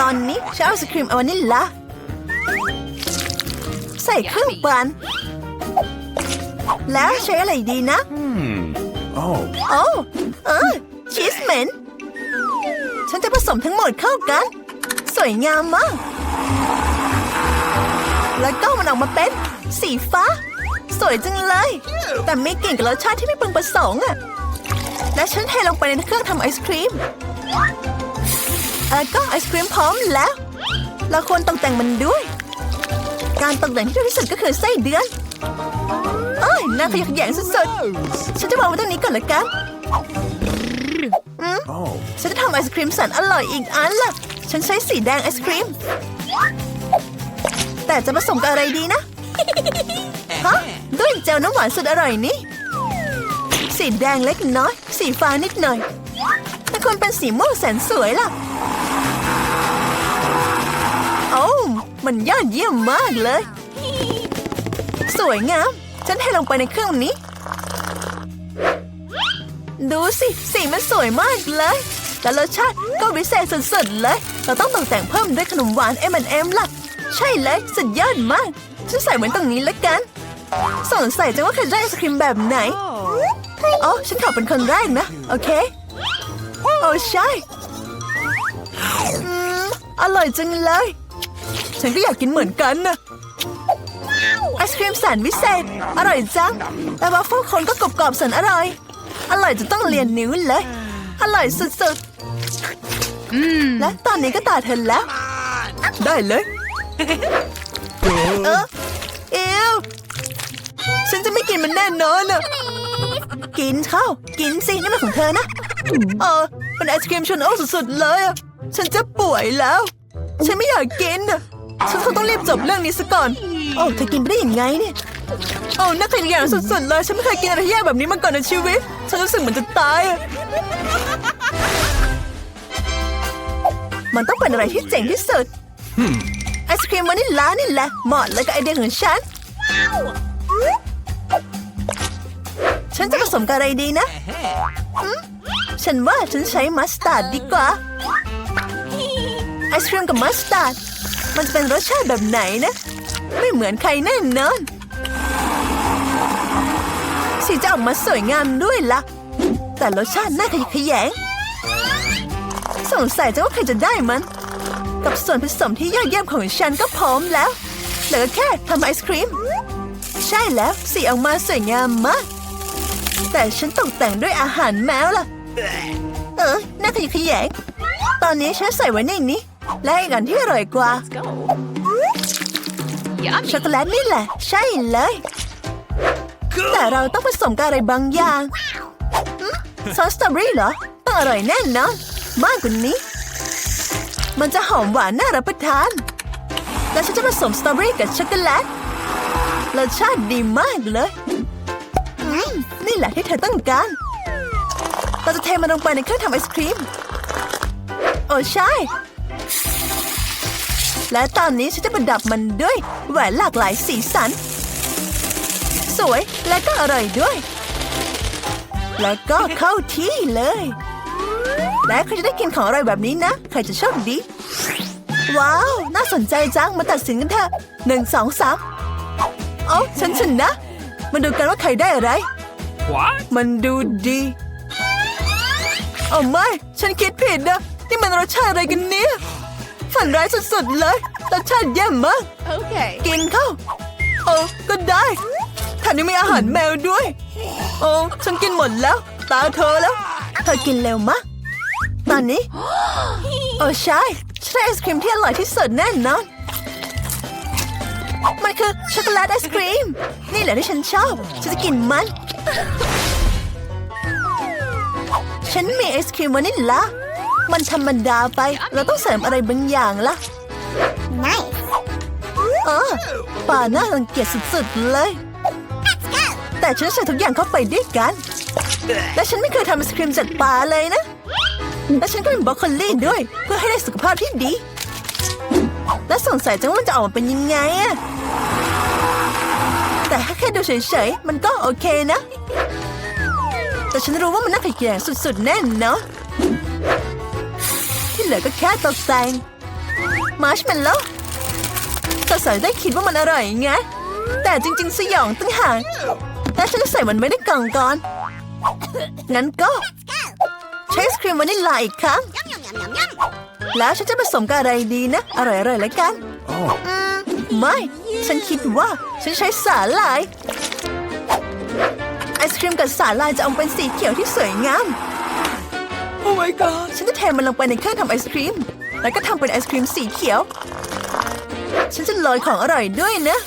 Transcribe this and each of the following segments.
ตอนนี้ฉันเอาไอศครีมวานิลลาใส่เครื่องปั่นแล้วใช้อะไรดีนะ Oh. โอ้เออชีสเหม็น ฉันจะผสมทั้งหมดเข้ากัน สวยงามมาก แล้วก็มันออกมาเป็น สีฟ้า สวยจังเลย แต่ไม่กลิ่นกับรสชาติที่ไม่พึงประสงค์อะและฉันเทลงไปในเครื่องทำไอศครีม แล้วก็ไอศครีมพร้อมแล้ว เราควรตกแต่งมันด้วย การตกแต่งที่ดีที่สุดก็คือไส้เดือนเอ้ยน่าขยะแยงสุดๆ ฉันจะวางไว้ตรงนี้ก่อนละกันฉันจะทำไอศครีมแสนอร่อยอีกอันละฉันใช้สีแดงไอศครีม แต่จะผสมกับอะไรดีนะ ฮะ ด้วยเจลน้ำหวานสุดอร่อยนี่ สีแดงเล็กน้อย สีฟ้านิดหน่อย ควรเป็นสีม่วงแสนสวยล่ะ โอ้วมันยอดเยี่ยมมากเลย สวยงาม ฉันเทลงไปในเครื่องนี้ ดูสิ สีมันสวยมากเลย แต่รสชาติก็วิเศษสุดๆเลย เราต้องตกแต่งเพิ่มด้วยขนมหวาน M&M ล่ะ ใช่เลย สุดยอดมาก ฉันใส่ไว้ตรงนี้แล้วกัน สงสัยจังว่าใครได้ไอศครีมแบบไหนอ๋อฉันขอเป็นคนแรกนะ โอเค โอ้ใช่อืมอร่อยจังเลย ฉันก็อยากกินเหมือนกันนะไอศครีมแสนวิเศษ อร่อยจัง แต่ว่าฟลคนก็กรอบๆแสนอร่อย อร่อยจะต้องเรียนนิ้วเลย อร่อยสุดๆและตอนนี้ก็ตาเธอแล้ว ได้เลยเออเอวฉันจะไม่กินมันแน่นอนอะกินเข้า กินสินี่มันของเธอนะ เออ เป็นไอศครีมชนโอ้สุดๆเลยอะฉันจะป่วยแล้ว ฉันไม่อยากกินอะฉันคงต้องรีบจบเรื่องนี้ซะก่อน โอ้เธอกินไปได้ยังไงเนี่ย โอ้น่าขยะสุดๆเลย ฉันไม่เคยกินอะไรแย่แบบนี้มาก่อนในชีวิต ฉันรู้สึกเหมือนจะตายอะมันต้องเป็นอะไรที่เจ๋งที่สุด ไอศครีมวานิลลานี่แหละเหมาะเลยกับไอเดียของฉัน ฉันจะผสมกับอะไรดีนะหืม ฉันว่าฉันใช้มัสตาร์ดดีกว่า ไอศครีมกับมัสตาร์ด มันจะเป็นรสชาติแบบไหนนะ ไม่เหมือนใครแน่นอน สีจะออกมาสวยงามด้วยล่ะ แต่รสชาติน่าขยะแขยง สงสัยจะว่าใครจะได้มัน กับส่วนผสมที่ยอดเยี่ยมของฉันก็พร้อมแล้ว เหลือแค่ทำไอศครีม ใช่แล้วสีออกมาสวยงามมากแต่ฉันตกแต่งด้วยอาหารแมวล่ะ เออน่าขยะแขยงตอนนี้ฉันใส่ไว้ในนี้ และอีกอันที่อร่อยกว่า Yummy. ช็อกโกแลตนี่แหละ ใช่เลย แต่เราต้องผสมกับอะไรบางอย่างหืมซอสสตรอเบอรี่เหรอ ต้องอร่อยแน่นอนมากกว่านี้ มันจะหอมหวานน่ารับประทาน แล้วฉันจะผสมสตรอเบอรี่กับช็อกโกแลตรสชาติดีมากเลยอืมนี่แหละที่เธอต้องการ เราจะเทมันลงไปในเครื่องทำไอศครีม โอ้ใช่ และตอนนี้ฉันจะประดับมันด้วยแหวนหลากหลายสีสัน สวยและก็อร่อยด้วย แล้วก็เข้าที่เลย และใครจะได้กินของอร่อยแบบนี้นะ ใครจะโชคดี ว้าว น่าสนใจจัง มาตัดสินกันเถอะหนึ่งสองสามโอ้ฉันชนะ มาดูกันว่าใครได้อะไร What? มันดูดี โอ้ไม่ ฉันคิดผิดนะ นี่มันรสชาติอะไรกันเนี่ย ฝันร้ายสุดๆเลย รสชาติแย่มาก Okay. กินเข้า โอ้ก็ได้แถมยังมีอาหารแมวด้วย โอ้ฉันกินหมดแล้ว ตาเธอแล้ว เธอกินเร็วมาก ตอนนี้ โอ้ใช่ฉันได้ไอศครีมที่อร่อยที่สุดแน่นอนมันคือช็อกโกแลตไอศครีม นี่แหละที่ฉันชอบ ฉันจะกินมัน ฉันมีไอศครีมวานิลลามันธรรมดาไป เราต้องเสริมอะไรบางอย่างล่ะ Nice. เออป่าน่ารังเกียจสุดๆเลย แต่ฉันใส่ทุกอย่างเข้าไปด้วยกัน และฉันไม่เคยทำไอศครีมจากปลาเลยนะ และฉันก็มีบรอกโคลีด้วย เพื่อให้ได้สุขภาพที่ดี และสงสัยจังว่ามันจะออกมาเป็นยังไงอะแต่ถ้าแค่ดูเฉยๆ มันก็โอเคนะ แต่ฉันรู้ว่ามันน่าขยแยงสุดๆแน่นเนาะที่เหลือก็แค่ตกแต่งมาร์ชเมลโล่ก็ใส่ได้คิดว่ามันอร่อยไง แต่จริง ๆ สยองตั้งหากและฉันจะใส่มันไว้ในกล่องก่อน งั้นก็ใช้ไอศครีมวานิลลาอีกครั้ง แล้วฉันจะผสมกับอะไรดีนะ อร่อยๆแล้วกัน Oh. อืมไม่ ฉันคิดว่าฉันใช้สาหร่าย ไอศครีมกับสาหร่ายจะออกเป็นสีเขียวที่สวยงาม โอ้ my god ฉันจะเทมันลงไปในเครื่องทำไอศครีม แล้วก็ทำเป็นไอศครีมสีเขียว ฉันจะโรยของอร่อยด้วยนะ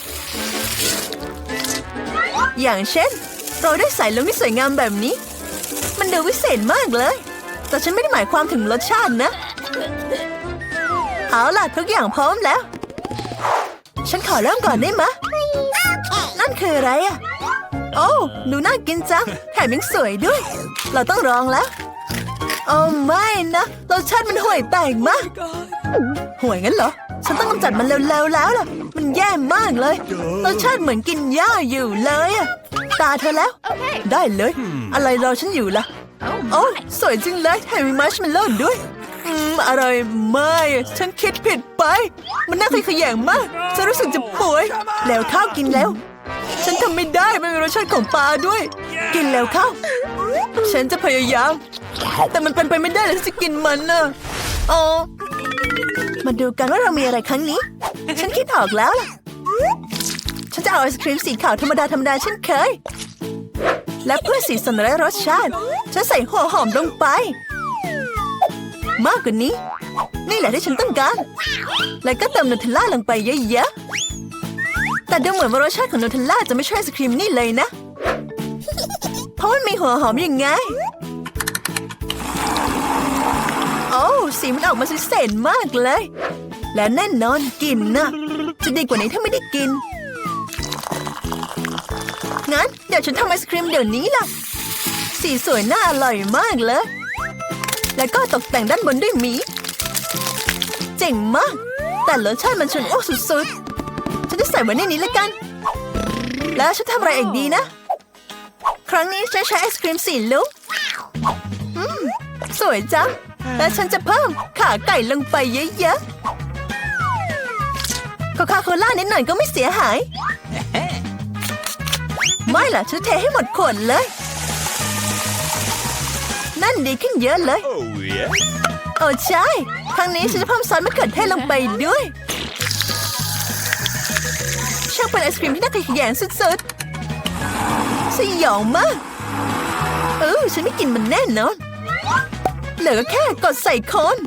อย่างเช่นโรยด้วยสายลุงที่สวยงามแบบนี้ มันดูวิเศษมากเลย แต่ฉันไม่ได้หมายความถึงรสชาตินะ เอาล่ะทุกอย่างพร้อมแล้ว ฉันขอเริ่มก่อนได้ไหมะนั่นคืออะไรอะ โอ้ดูน่ากินจัง แถมยังสวยด้วย เราต้องลองแล้ว โอ้ไม่นะรสชาติมันห่วยแตกมากห่วยงั้นเหรอ ฉันต้องกำจัดมันเร็วๆแล้วล่ะ มันแย่มากเลยรสชาติเหมือนกินหญ้าอยู่เลยอะตาเธอแล้ว ได้เลย อะไรรอฉันอยู่ล่ะ โอ้สวยจริงเลยแถมมีมัชเมลโล่ด้วยอืมอร่อยมากฉันคิดผิดไป มันน่าขยแยงมาก ฉันรู้สึกจะป่วย แล้วข้าวกินแล้ว ฉันทำไม่ได้มันมีรสชาติของปลาด้วย กินแล้วข้าวฉันจะพยายาม แต่มันเป็นไปไม่ได้เลยที่จะกินมันน่ะอ๋อมาดูกันว่าเรามีอะไรครั้งนี้ ฉันคิดออกแล้วล่ะ ฉันจะเอาไอศครีมสีขาวธรรมดาธรรมดาเช่นเคย และเพื่อสีสันและรสชาติ ฉันใส่หัวหอมลงไป มากกว่านี้ นี่แหละที่ฉันต้องการ แล้วก็เติมนูเทลล่าลงไปเยอะๆ แต่ดูเหมือนว่ารสชาติของนูเทลล่าจะไม่ใช่ไอศครีมนี่เลยนะ เพราะมันมีหัวหอมอยังไง โอ้สีมันออกมาสเศษมากเลย และแน่นอนกินนะจะดีกว่านี้ถ้าไม่ได้กิน งั้น เดี๋ยวฉันทำไอศครีมเดี๋ยวนี้ล่ะ สีสวยน่าอร่อยมากเลย แล้วก็ตกแต่งด้านบนด้วยหมี เจ๋งมาก แต่รสชาติมันชวนอ้วกสุดๆ ส่ไว้ในนี้แล้วกัน แล้วฉันทำอะไรอีกดีนะ ครั้งนี้ฉันใช้ไอศครีมสีลุกอืมสวยจังและฉันจะเพิ่มขาไก่ลงไปเยอะๆโคคาโคล่านิดหน่อยก็ไม่เสียหาย ไม่ล่ะฉันเทให้หมดขวดเลย นั่นดีขึ้นเยอะเลย Oh, yeah. โอ้ใช่ ครั้งนี้ฉันจะเพิ่มซอสมะเขือเทศลงไปด้วย ช่างเป็นไอศครีมที่น่าขยแยงสุดๆสยองมาก เออฉันไม่กินมันแน่นอนเหลือก็แค่กดใส่โคน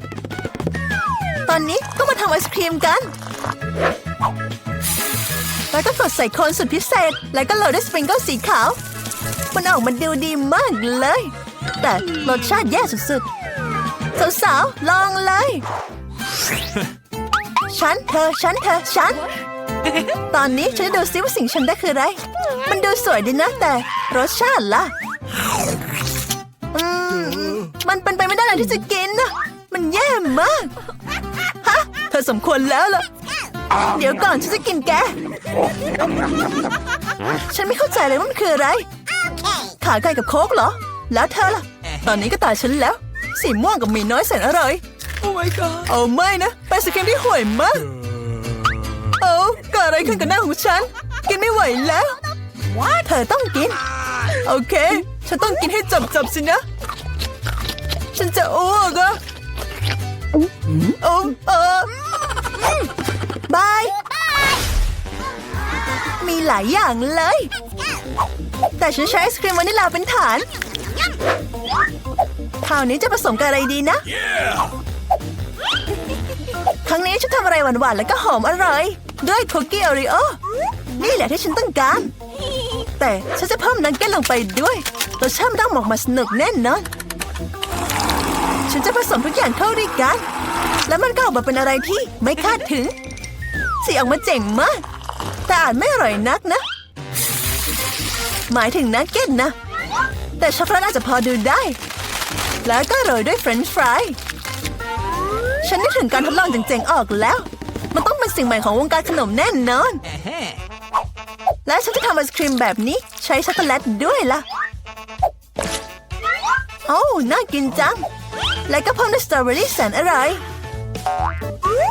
ตอนนี้ก็มาทำไอศครีมกัน แล้วก็กดใส่โคนสุดพิเศษ แล้วก็โรยด้วยสปริงเกิลสีขาว มันออกมาดูดีมากเลย แต่รสชาติแย่สุดๆ สาวๆ ลองเลย ฉันเธอ ฉันเธอ ฉัน ตอนนี้ฉันจะดูซิว่าสิ่งฉันได้คืออะไร มันดูสวยดีนะแต่รสชาติล่ะ อืม มันเป็นไปไม่ได้เลยที่จะกินนะ มันแย่มาก ฮะ เธอสมควรแล้วล่ะ เดี๋ยวก่อนฉันจะกินแก ฉันไม่เข้าใจเลยว่ามันคืออะไร ขาไก่กับโค้กเหรอ แล้วเธอล่ะ ตอนนี้ก็ตาฉันแล้ว สีม่วงกับหมีน้อยแสนอร่อย โอ้ my god เอาไม่นะเป็นสครีมที่ห่วยมากโอ้เกิดอะไรขึ้นกับหน้าของฉัน กินไม่ไหวแล้วเธอต้องกิน โอเค ฉันต้องกินให้จบจบๆสินะ ฉันจะอ้วกอะโอ้เออบาย มีหลายอย่างเลย แต่ฉันใช้ไอศครีมวานิลลาเป็นฐานคราวนี้จะผสมกับอะไรดีนะ Yeah. ครั้งนี้ฉันทำอะไรหวานๆแล้วก็หอมอร่อย ด้วยคุกกี้โอรีโอ นี่แหละที่ฉันต้องการ แต่ฉันจะเพิ่มนักเก็ตลงไปด้วยรสชาติมันต้องออกมาสนุกแน่นอน ฉันจะผสมทุกอย่างเข้าด้วยกัน แล้วมันก็ออกมาเป็นอะไรที่ไม่คาดถึง สีออกมาเจ๋งมาก แต่อาจไม่อร่อยนักนะ หมายถึงนักเก็ตนะ แต่ช็อกโกแลตอาจจะพอดูได้ แล้วก็โรยด้วยเฟรนช์ฟราย ฉันนึกถึงการทดลองเจ๋งๆออกแล้ว สิ่งใหม่ของวงการขนมแน่นอน และฉันจะทำไอศครีมแบบนี้ใช้ช็อกโกแลตด้วยล่ะ โอ้าน่ากินจัง แล้วก็เพิ่มด้วยสตรอเบอรี่แสนอร่อย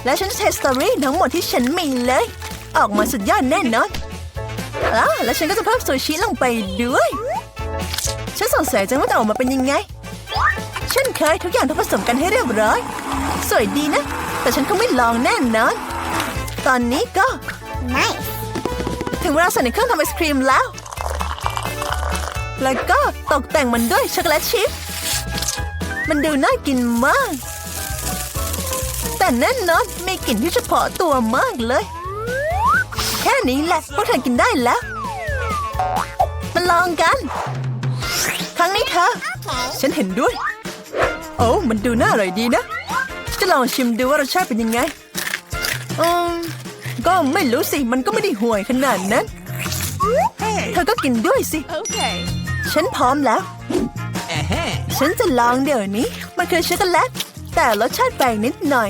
และฉันจะเทสตรอเบอรี่ทั้งหมดที่ฉันมีเลย ออกมาสุดยอดแน่นอนอะแล้วฉันก็จะเพิ่มซูชิลงไปด้วย ฉันสงสัยจังว่าจะออกมาเป็นยังไงเช่นเคยทุกอย่างต้องผสมกันให้เรียบร้อย สวยดีนะ แต่ฉันคงไม่ลองแน่นอน ตอนนี้ก็ Nice. ถึงเวลาใส่ในเครื่องทำไอศครีมแล้ว แล้วก็ตกแต่งมันด้วยช็อกโกแลตชิพ มันดูน่ากินมาก แต่แน่นอนมีกลิ่นที่เฉพาะตัวมากเลย แค่นี้แหละพวกเธอกินได้แล้ว มาลองกัน ครั้งนี้เธอ ฉันเห็นด้วย โอ้มันดูน่าอร่อยดีนะ จะลองชิมดูว่ารสชาติเป็นยังไง อืม ก็ไม่รู้สิ มันก็ไม่ได้ห่วยขนาดนั้น เธอก็กินด้วยสิ Okay. ฉันพร้อมแล้ว ฉันจะลองเดี๋ยวนี้ มันคือช็อกโกแลต แต่รสชาติแปลกนิดหน่อย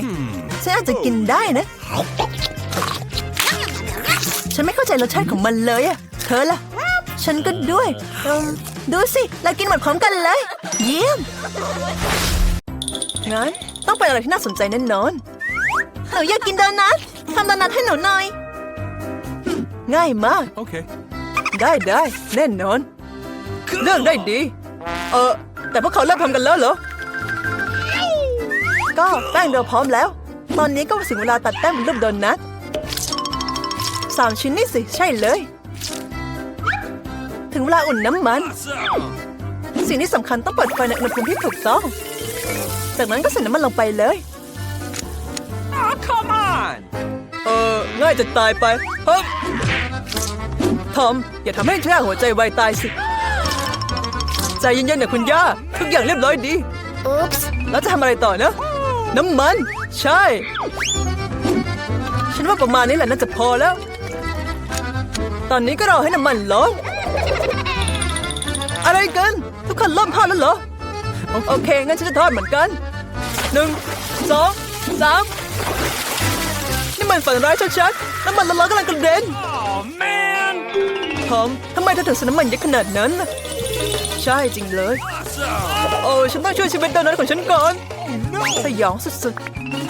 ฉันอาจจะกินได้นะ ฉันไม่เข้าใจรสชาติของมันเลยอะเธอล่ะ ฉันก็ด้วยเอิ่มดูสิ เรากินหมดพร้อมกันเลย เยี่ยม งั้นต้องเป็นอะไรที่น่าสนใจแน่นอนหนูอยากกินโดนัท ทำโดนัทให้หนูหน่อย ง่ายมาก Okay. ได้ได้แน่นอน เรื่องได้ดี เออ แต่พวกเขาเริ่มทำกันแล้วเหรอ ก็แป้งเราพร้อมแล้ว ตอนนี้ก็ถึงเวลาตัดแป้งเป็นรูปโดนัทสามชิ้นนี่สิ ใช่เลย ถึงเวลาอุ่นน้ำมัน Awesome. สิ่งที่สำคัญต้องเปิดไฟในอุณหภูมิที่ถูกต้อง จากนั้นก็ใส่น้ำมันลงไปเลย Oh, come on. เออง่ายจะตายไปเฮ้ยทอม อย่าทำให้ช่าหัวใจวายตายสิ ใจเย็นๆนะคุณย่า ทุกอย่างเรียบร้อยดี Oops. แล้วจะทำอะไรต่อนะ น้ำมัน ใช่ ฉันว่าประมาณนี้แหละน่าจะพอแล้ว ตอนนี้ก็รอให้น้ำมันร้อนอะไรกัน ทุกคนเริ่มทอดแล้วเหรอ โอเค งั้นฉันจะทอดเหมือนกันหนึ่งสองสามนี่ มันฝันร้ายชัดๆ น้ำมันละล้อนกำลังกระเด็น Oh, man. ทอมทำไมเธอถึงใส่น้ำมันเยอะขนาดนั้นน่ะใช่จริงเลย Awesome. โอ้ฉันต้องช่วยชีวิตโดนัทของฉันก่อน สยองสุด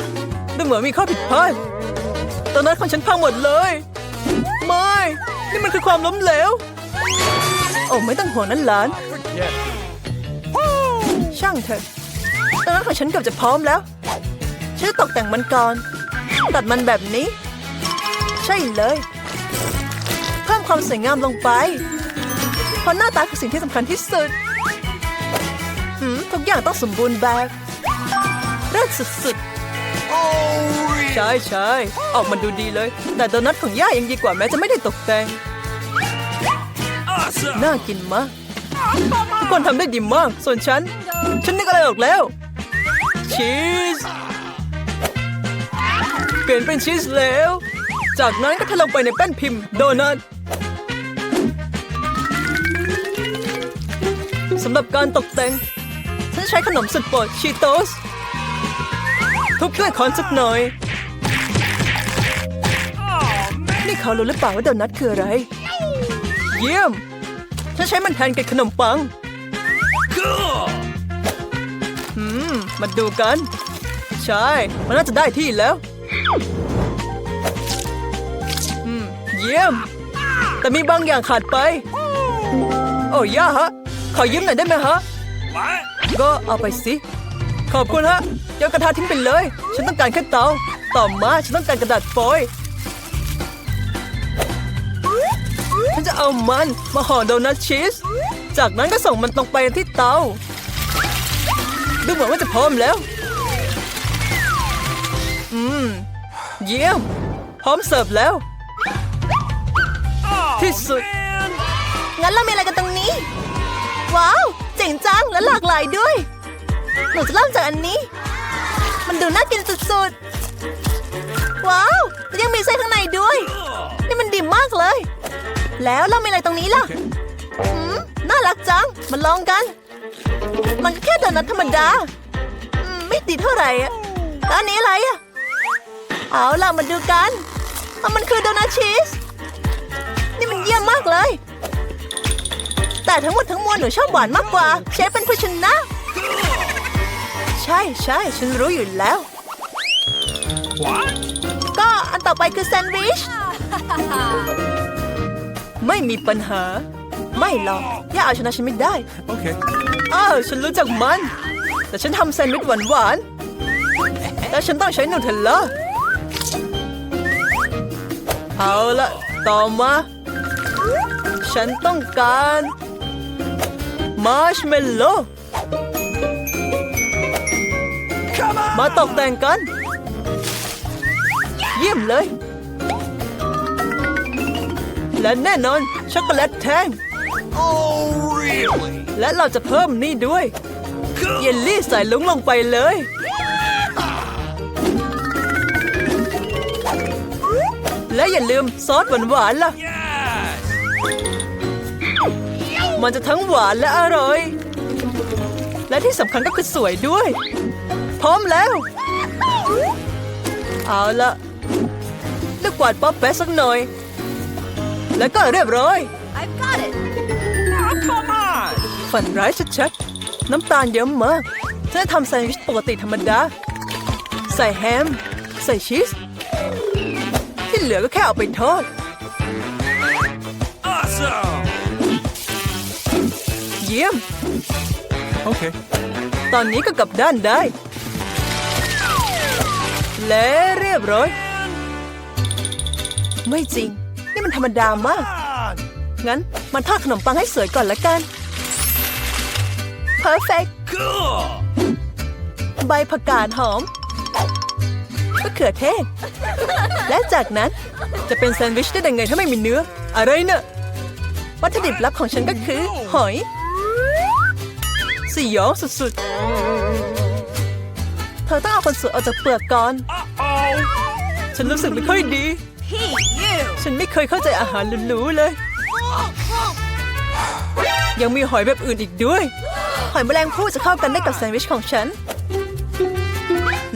ๆ ดูเหมือนมีข้อผิดพลาดโดนัทของฉันพังหมดเลย ไม่ นี่มันคือความล้มเหลว โอ้ไม่ต้องห่วงนั้นหลาน Forget. ช่างเถอะโดนัทของฉันเกือบจะพร้อมแล้ว ฉันจะตกแต่งมันก่อน ตัดมันแบบนี้ ใช่เลย เพิ่มความสวยงามลงไป เพราะหน้าตาคือสิ่งที่สำคัญที่สุดหืมทุกอย่างต้องสมบูรณ์แบบเลิศสุด Oh, ๆใช่ใช่ออกมาดูดีเลย แต่โดนัทของย่ายังดีกว่าแม้จะไม่ได้ตกแต่ง awesome. น่ากินมากทุกคนทำได้ดีมาก ส่วนฉัน ฉันนึกอะไรออกแล้ว ชีส เปลี่ยนเป็นชีสแล้ว จากนั้นก็ทะลงไปในแป้นพิมพ์โดนัทสำหรับการตกแต่ง ฉันใช้ขนมสุดโปรดชีโตสทุบด้วยคอนสักหน่อย Oh, นี่เขารู้หรือเปล่าว่าโดนัทคืออะไร เยี่ยม ฉันใช้มันแทนกับขนมปัง Cool. อืมมาดูกัน ใช่ มันน่าจะได้ที่แล้ว เยี่ยม แต่มีบางอย่างขาดไป โอ้ย่าฮะ ขอยืมหน่อยได้ไหมฮะ What? ก็เอาไปสิ ขอบคุณฮะโยนกระทะทิ้งไปเลย ฉันต้องการแค่เตา ต่อมาฉันต้องการกระดาษฟอยล์ฉันจะเอามันมาห่อโดนัทชีส จากนั้นก็ส่งมันตรงไปที่เตา ดูเหมือนว่าจะพร้อมแล้ว อืม เยี่ยม พร้อมเสิร์ฟแล้ว Oh, This is- man. งั้นเรามีอะไรกันตรงนี้ ว้าว เจ๋งจังและหลากหลายด้วย หนูจะเริ่มจากอันนี้ มันดูน่ากินสุดๆ ว้าวแล้วยังมีไส้ข้างในด้วย Cool. นี่มันดีมากเลย แล้วเรามีอะไรตรงนี้ล่ะหืมน่ารักจังมาลองกัน มันก็แค่โดนัทธรรมดาอืมไม่ดีเท่าไหร่อะแล้วอันนี้อะไรอะเอาล่ะมาดูกันเอามันคือโดนัทชีส นี่มันเยี่ยมมากเลย แต่ทั้งหมดทั้งมวลหนูชอบหวานมากกว่า เชฟเป็นผู้ชนะ ใช่ใช่ฉันรู้อยู่แล้ว What? ก็อันต่อไปคือแซนด์วิช ไม่มีปัญหา ไม่หรอก ย่าเอาชนะฉันไม่ได้ Okay. อ้าวฉันรู้จักมัน แต่ฉันทำแซนด์วิชหวานๆแล้วฉันต้องใช้นูเทลล่าเอาละต่อมา ฉันต้องการมาร์ชเมลโล่มาตกแต่งกัน เยี่ยมเลย และแน่นอน ช็อกโกแลตแท่ง Oh, really? และเราจะเพิ่มนี่ด้วย เยลลี่ใส่ลุงลงไปเลย และอย่าลืมซอสหวานๆล่ะ Yes! มันจะทั้งหวานและอร่อย และที่สำคัญก็คือสวยด้วย พร้อมแล้ว เอาละลูกกวาดป๊อปแป๊ะสักหน่อย แล้วก็เรียบร้อย I've got it. Oh, come on! ฝันร้ายชัดๆ น้ำตาลเยอะมากฉันจะทำแซนด์วิชปกติธรรมดา ใส่แฮม ใส่ชีส ที่เหลือก็แค่เอาไปทอด Awesome! เยี่ยม Okay. ตอนนี้ก็กลับด้านได้ และเรียบร้อย ไม่จริง นี่มันธรรมดามาก On! งั้นมาทอดขนมปังให้สวยก่อนละกัน perfect Cool! ใบผักกาดหอมมะเขือเทศ และจากนั้นจะเป็นแซนด์วิชได้ยังไงถ้าไม่มีเนื้อ อะไรเนะ่ะวัตถุดิบลับของฉันก็คือ หอย สยองสุดๆ เธอต้องเอาคนสวยออกจากเปลือกก่อน Uh-oh! ฉันรู้สึกไม่ค่อยดี Hey, you. ฉันไม่เคยเข้าใจอาหารหรูๆเลย ยังมีหอยแบบอื่นอีกด้วย หอยแมลงภู่จะเข้ากันได้กับแซนด์วิชของฉัน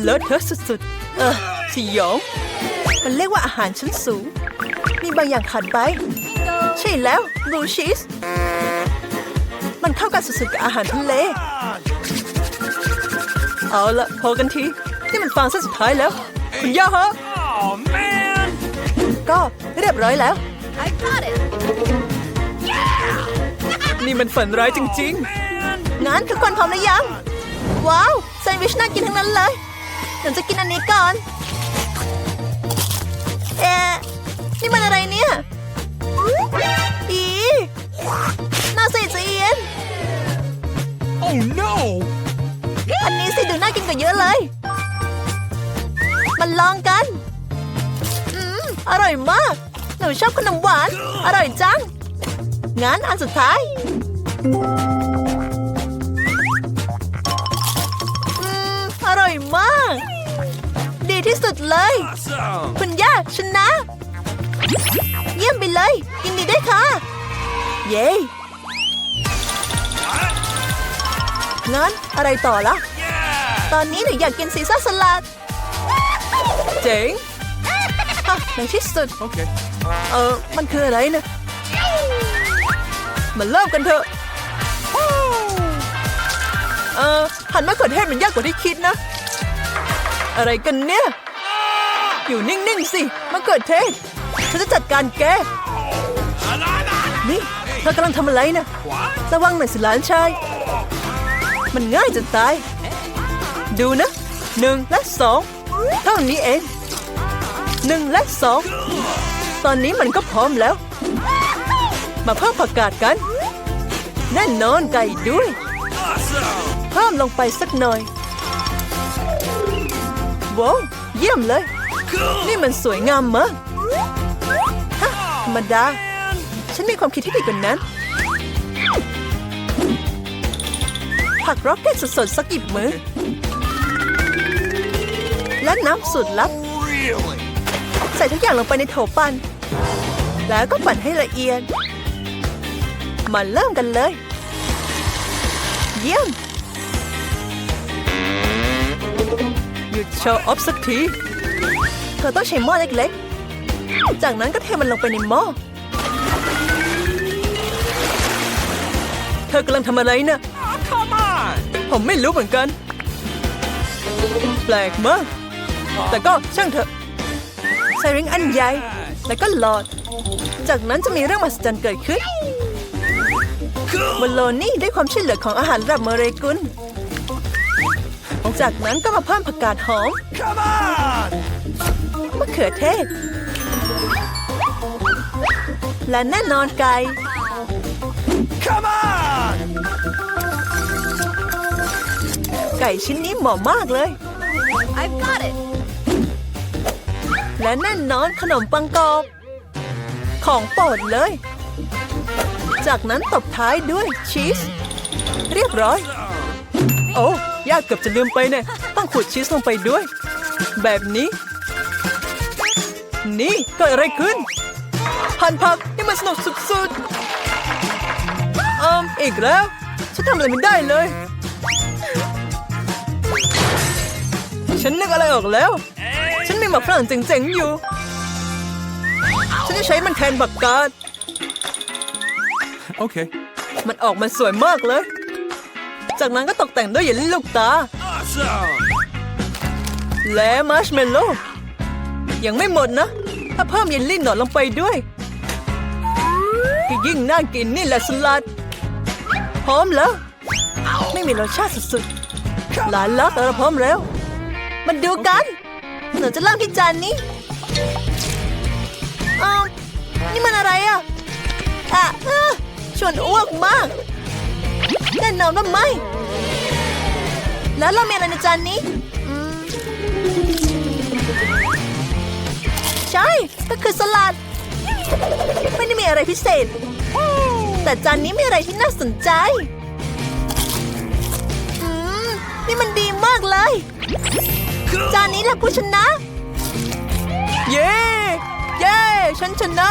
เลอะเทอะสุดๆ เออสยอง มันเรียกว่าอาหารชั้นสูง มีบางอย่างขาดไป ใช่แล้วบลูชีส มันเข้ากันสุดๆกับอาหารทะเล เอาละพอกันที นี่มันฟางเส้นสุดท้ายแล้ว คุณย่าฮะ Oh, man! ก็เรียบร้อยแล้ว I got it. นี่มันฝันร้ายจริง Man! ๆงั้นทุกคนพร้อมหรือยัง ว้าวแซนด์วิชน่ากินทั้งนั้นเลยหนูจะกินอันนี้ก่อน เอ๊ะนี่มันอะไรเนี่ยอี น่าใส่จะเอียน Oh, no! อันนี้สิดูน่ากินกว่าเยอะเลย มันลองกัน อืม อร่อยมาก หนูชอบขนมหวาน อร่อยจัง งั้นอันสุดท้าย อืม อร่อยมาก ดีที่สุดเลย Awesome! คุณย่าชนะ เยี่ยมไปเลยยินดีด้วยค่ะ เย้ What? งั้นอะไรต่อละ Yeah! ตอนนี้หนูอยากกินซีซ่าสลัด เจ๋งฮะในที่สุด Okay. เออ มันคืออะไรนะมาเริ่มกันเถอะ เออหั่นมะเขือเทศมันยากกว่าที่คิดนะ อะไรกันเนี่ย อยู่นิ่ง ๆ สิมะเขือเทศ ฉันจะจัดการแก Banana! นี่เธอกำลังทำอะไรนะ What? ระวังหน่อยสิหลานชาย มันง่ายจะตาย ดูนะหนึ่งและสองเท่านี้เองหนึ่งและสองตอนนี้มันก็พร้อมแล้ว มาเพิ่มผักกาดกัน แน่นอนไก่ด้วย Awesome! เพิ่มลงไปสักหน่อยว้าวเยี่ยมเลย Cool! นี่มันสวยงามมากฮะธรรมดา Man! ฉันมีความคิดที่ดีกว่านั้น ผักร็อกเก็ตสดๆสักหยิบมือ และน้ำสูตรลับ Really? ใส่ทุกอย่างลงไปในโถปั่นแล้วก็ปั่นให้ละเอียด มาเริ่มกันเลย เยี่ยม หยุดโชว์ออฟสักที เธอต้องใช้หม้อเล็กๆ จากนั้นก็เทมันลงไปในหม้อ เธอกำลังทำอะไรนะ Oh, come on! ผมไม่รู้เหมือนกัน แปลกมาก แต่ก็ช่างเถอะใส่ริงอันใหญ่ แล้วก็หลอด จากนั้นจะมีเรื่องมหัศจรรย์เกิดขึ้นบนโลนี่ได้ความช่วยเหลือของอาหารระดับเมเรกุลจากนั้นก็มาเพิ่มผักกาดหอม Come on! มะเขือเทศ และแน่นอนไก่ Come on! ไก่ชิ้นนี้เหมาะมากเลย I've got it. และแน่นอนขนมปังกรอบ ของโปรดเลย จากนั้นตบท้ายด้วยชีส เรียบร้อย โอ้ยากเกือบจะลืมไปเนี่ยต้องขูดชีสลงไปด้วย แบบนี้ นี่เกิดอะไรขึ้นหั่นผักนี่มันสนุกสุดๆอืมอีกแล้ว ฉันทำอะไรไม่ได้เลย ฉันนึกอะไรออกแล้ว ฉันมีหมักฝรั่งเจ๋งๆอยู่ ฉันจะใช้มันแทนบักกาด Okay. มันออกมาสวยมากเลย จากนั้นก็ตกแต่งด้วยเยลลี่ลูกตา Awesome! และมัชเมลโล่ ยังไม่หมดนะ ถ้าเพิ่มเยลลี่หนอนลงไปด้วยก็ยิ่งน่ากินนี่แหละสลัด พร้อมแล้ว ไม่มีรสชาติสุดๆหลานรักเราพร้อมแล้ว มันดูกัน หนูจะเริ่มที่จานนี้อ้าวนี่มันอะไรอะอะชวนอ้วกมากแน่นอนว่าไม่ แล้วเรามีอะไรในจานนี้ ใช่ ก็คือสลัด ไม่ได้มีอะไรพิเศษ แต่จานนี้มีอะไรที่น่าสนใจอืมนี่มันดีมากเลย จานนี้แหละผู้ชนะ เย้ เย้ ฉันชนะ